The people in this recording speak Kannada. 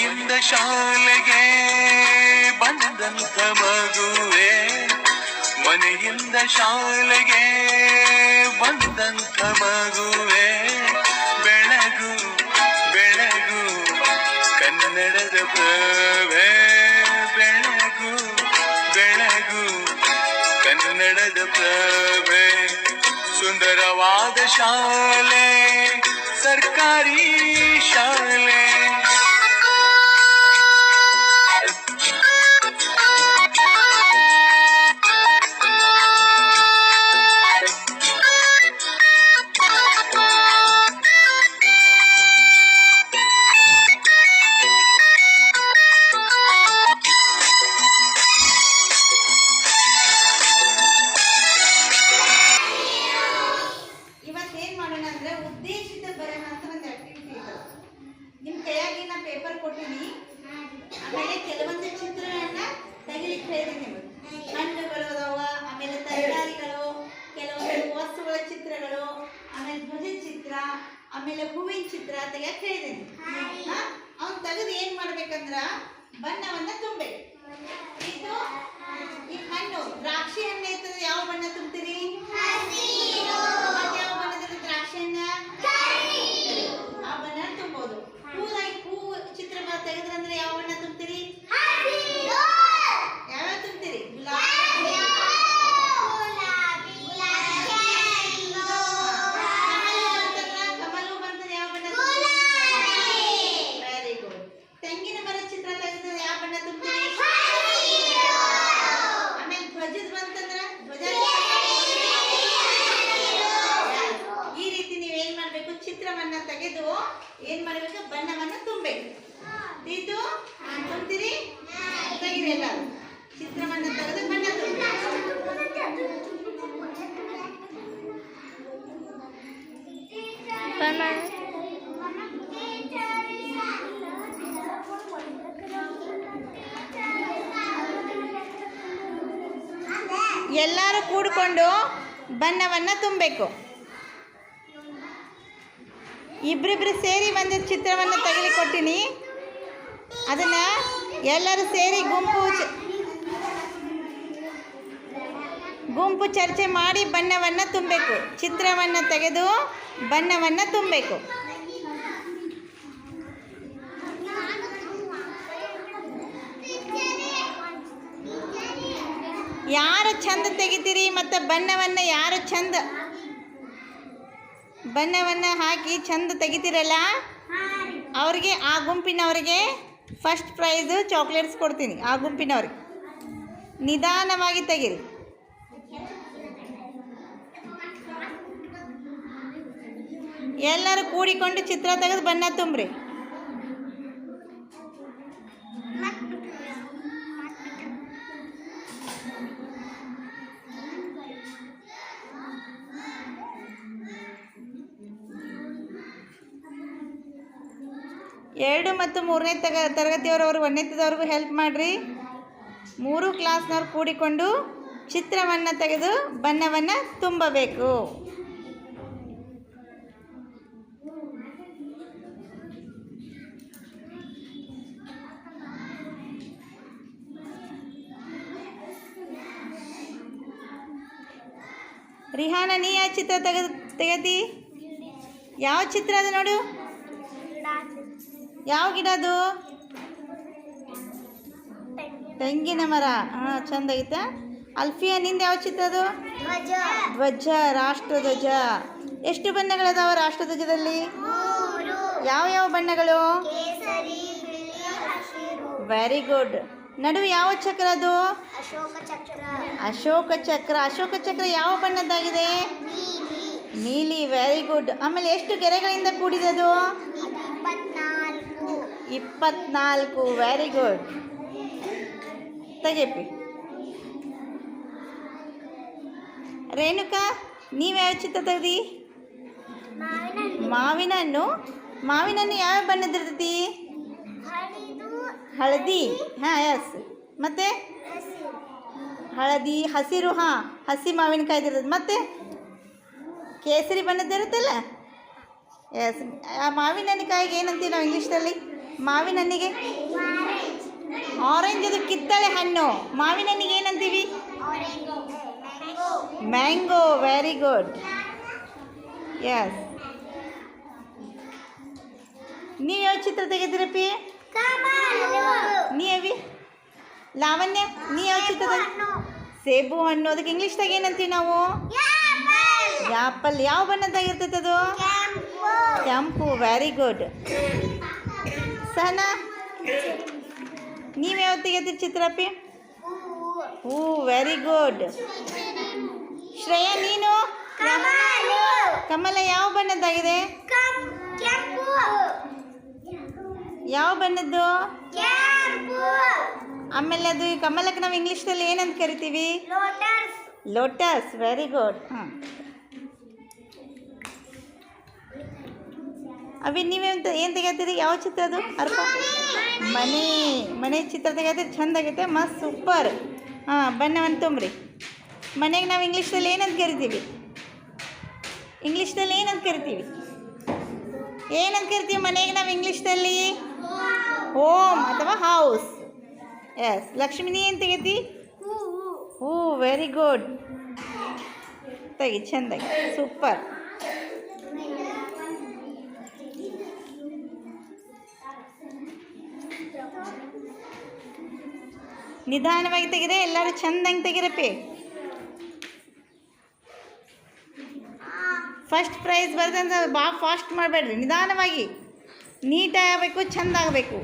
ಮನೆಯಿಂದ ಶಾಲೆಗೆ ಬಂದಂತ ಮಗುವೆ. ಮನೆಯಿಂದ ಶಾಲೆಗೆ ಬಂದಂತ ಮಗುವೆ. ಬೆಳಗು ಬೆಳಗು, ಕನ್ನಡದ ಪ್ರಭೆ. ಬೆಳಗು ಬೆಳಗು, ಕನ್ನಡದ ಪ್ರಭೆ. ಸುಂದರವಾದ ಶಾಲೆ, ಸರ್ಕಾರಿ ಶಾಲೆ. ಬಣ್ಣವನ್ನ ತುಂಬಬೇಕು. ಇದು ತುಂಬ್ತೀರಿ ತೆಗಿರಿ ಎಲ್ಲರೂ ಚಿತ್ರವನ್ನ ತೆಗೆದು ಬಣ್ಣ ತುಂಬ. ಎಲ್ಲರೂ ಕೂಡಿಕೊಂಡು ಬಣ್ಣವನ್ನು ತುಂಬಬೇಕು. ಇಬ್ರಿಬ್ರು ಸೇರಿ ಒಂದು ಚಿತ್ರವನ್ನು ತೆಗೆದು ಕೊಟ್ಟಿನಿ ಅದನ್ನ ಎಲ್ಲರೂ ಸೇರಿ ಗುಂಪು ಗುಂಪು ಚರ್ಚೆ ಮಾಡಿ ಬಣ್ಣವನ್ನು ತುಂಬಬೇಕು. ಚಿತ್ರವನ್ನು ತೆಗೆದು ಬಣ್ಣವನ್ನು ತುಂಬಬೇಕು. ಯಾರು ಚಂದ ತೆಗಿತೀರಿ ಮತ್ತು ಬಣ್ಣವನ್ನು ಯಾರು ಚಂದ ಬಣ್ಣವನ್ನು ಹಾಕಿ ಚಂದ ತೆಗಿತೀರಲ್ಲ? ಅವ್ರಿಗೆ, ಆ ಗುಂಪಿನವ್ರಿಗೆ ಫಸ್ಟ್ ಪ್ರೈಸು ಚಾಕ್ಲೇಟ್ಸ್ ಕೊಡ್ತೀನಿ, ಆ ಗುಂಪಿನವ್ರಿಗೆ. ನಿಧಾನವಾಗಿ ತೆಗೀರಿ. ಎಲ್ಲರೂ ಕೂಡಿಕೊಂಡು ಚಿತ್ರ ತೆಗೆದು ಬಣ್ಣ ತುಂಬ್ರಿ. ಎರಡು ಮತ್ತು ಮೂರನೇ ತಗ, ತರಗತಿಯವರವರು ಒಂದನೇದವ್ರಿಗೂ ಹೆಲ್ಪ್ ಮಾಡಿರಿ. ಮೂರು ಕ್ಲಾಸ್ನವ್ರು ಕೂಡಿಕೊಂಡು ಚಿತ್ರವನ್ನು ತೆಗೆದು ಬಣ್ಣವನ್ನು ತುಂಬಬೇಕು. ರಿಹಾನ, ನೀ ಯಾವ ಚಿತ್ರ ತೆಗೆದು ತೆಗತಿ ಯಾವ ಚಿತ್ರ ಅದು ನೋಡು? ಯಾವ ಗಿಡ ಅದು? ತೆಂಗಿನ ಮರ. ಹಾಂ ಚಂದ ಐತೆ. ಅಲ್ಫಿಯಾ ನಿಂದ ಯಾವ ಚಿತ್ರ ಅದು? ಧ್ವಜ. ರಾಷ್ಟ್ರ ಧ್ವಜ. ಎಷ್ಟು ಬಣ್ಣಗಳದಾವ ರಾಷ್ಟ್ರ ಧ್ವಜದಲ್ಲಿ? ಯಾವ ಯಾವ ಬಣ್ಣಗಳು? ವೆರಿ ಗುಡ್ ನಡುವೆ ಯಾವ ಚಕ್ರ ಅದು? ಅಶೋಕ ಚಕ್ರ. ಅಶೋಕ ಚಕ್ರ. ಅಶೋಕ ಚಕ್ರ ಯಾವ ಬಣ್ಣದ್ದಾಗಿದೆ? ನೀಲಿ. ವೆರಿ ಗುಡ್ ಆಮೇಲೆ ಎಷ್ಟು ಗೆರೆಗಳಿಂದ ಕೂಡಿದೆ ಅದು ಇಪ್ಪತ್ನಾಲ್ಕು ವೆರಿ ಗುಡ್ ತೆಗೆಪಿ ರೇಣುಕಾ ನೀವ್ಯಾವ ಚಿತ್ರ ತೆಗ್ದಿ? ಮಾವಿನ ಹಣ್ಣು ಮಾವಿನ ಹಣ್ಣು ಯಾವ ಬಣ್ಣದಿರ್ತೈತಿ ಹಳಿದು. ಹಳದಿ. ಹಾಂ ಎಸ್ ಮತ್ತೆ? ಹಳದಿ ಹಸಿರು ಹಾಂ. ಹಸಿ ಮಾವಿನಕಾಯಿ ಮತ್ತೆ? ಕೇಸರಿ ಬಣ್ಣದ್ದು ಇರುತ್ತಲ್ಲ? ಎಸ್ ಆ ಮಾವಿನ ಹಣ್ಣಿಕಾಯಿಗೆ ಏನಂತೀವಿ ನಾವು ಇಂಗ್ಲೀಷ್ನಲ್ಲಿ? ಮಾವಿನ ಹಣ್ಣಿಗೆ ಆರೆಂಜ್ ಅದು ಕಿತ್ತಳೆ ಹಣ್ಣು. ಮಾವಿನ ಹಣ್ಣಿಗೆ ಏನಂತೀವಿ? ಮ್ಯಾಂಗೋ ವೆರಿ ಗುಡ್ ಎಸ್ ನೀವು ಯಾವ ಚಿತ್ರ ತೆಗೆದಿರಪ್ಪಿ ನೀ ನೀವಿ ಲಾವಣ್ಯ ನೀ ಯಾವ ಚಿತ್ರ ಸೇಬು ಹಣ್ಣು. ಅದಕ್ಕೆ ಇಂಗ್ಲೀಷ್ದಾಗ ಏನಂತೀವಿ ನಾವು? ಆ್ಯಪಲ್ ಯಾವ ಬಣ್ಣದಾಗಿರ್ತೈತೆ ಅದು? ಕೆಂಪು ವೆರಿ ಗುಡ್ ಸಹನಾ ನೀವು ಯಾವತ್ತಿಗೆ ತೆಗೆದಿರಿ ಚಿತ್ರಪ್ಪಿ? ಹೂ ವೆರಿ ಗುಡ್ ಶ್ರೇಯ ನೀನು? ಕಮಲ. ಯಾವ ಬಣ್ಣದ್ದಾಗಿದೆ? ಯಾವ ಬಣ್ಣದ್ದು? ಆಮೇಲೆ ಅದು ಈ ಕಮಲಕ್ಕೆ ನಾವು ಇಂಗ್ಲೀಷ್ನಲ್ಲಿ ಏನಂತ ಕರಿತೀವಿ? ಲೋಟಸ್ ವೆರಿ ಗುಡ್ ಹಾಂ ಅವಿ ನೀವೇಂತ ಏನು ತೆಗಿತೀರಿ ಯಾವ ಚಿತ್ರ ಅದು? ಅರ್ಥ ಮನೆ ಮನೆ ಚಿತ್ರ ತೆಗಿತೀರಿ ಚಂದ ಆಗೈತೆ ಮಸ್ತ್ ಸೂಪರ್ ಹಾಂ ಬಣ್ಣವನ್ನು ತುಂಬ್ರಿ. ಮನೆಗೆ ನಾವು ಇಂಗ್ಲೀಷ್ದಲ್ಲಿ ಏನಂತ ಕರಿತೀವಿ? ಇಂಗ್ಲೀಷ್ನಲ್ಲಿ ಏನಂತ ಕರಿತೀವಿ? ಏನಂತ ಕರಿತೀವಿ ಮನೆಗೆ ನಾವು ಇಂಗ್ಲೀಷ್ನಲ್ಲಿ ಹೋಮ್ ಅಥವಾ ಹೌಸ್ ಎಸ್ ಲಕ್ಷ್ಮಿನಿ ಏನು ತೆಗೀತಿ? ಹೂ ವೆರಿ ಗುಡ್ ತೆಗಿ ಚೆಂದಾಗಿ. ಸೂಪರ್ ನಿಧಾನವಾಗಿ ತೆಗೆದೆ, ಎಲ್ಲರೂ ಚಂದಂಗೆ ತೆಗಿರಪ್ಪಿ. ಫಸ್ಟ್ ಪ್ರೈಸ್ ಬರ್ತಂದ್ರೆ ಭಾಳ ಫಾಸ್ಟ್ ಮಾಡಬೇಡ್ರಿ, ನಿಧಾನವಾಗಿ. ನೀಟಾಗಿ ಆಗಬೇಕು, ಚೆಂದ ಆಗಬೇಕು.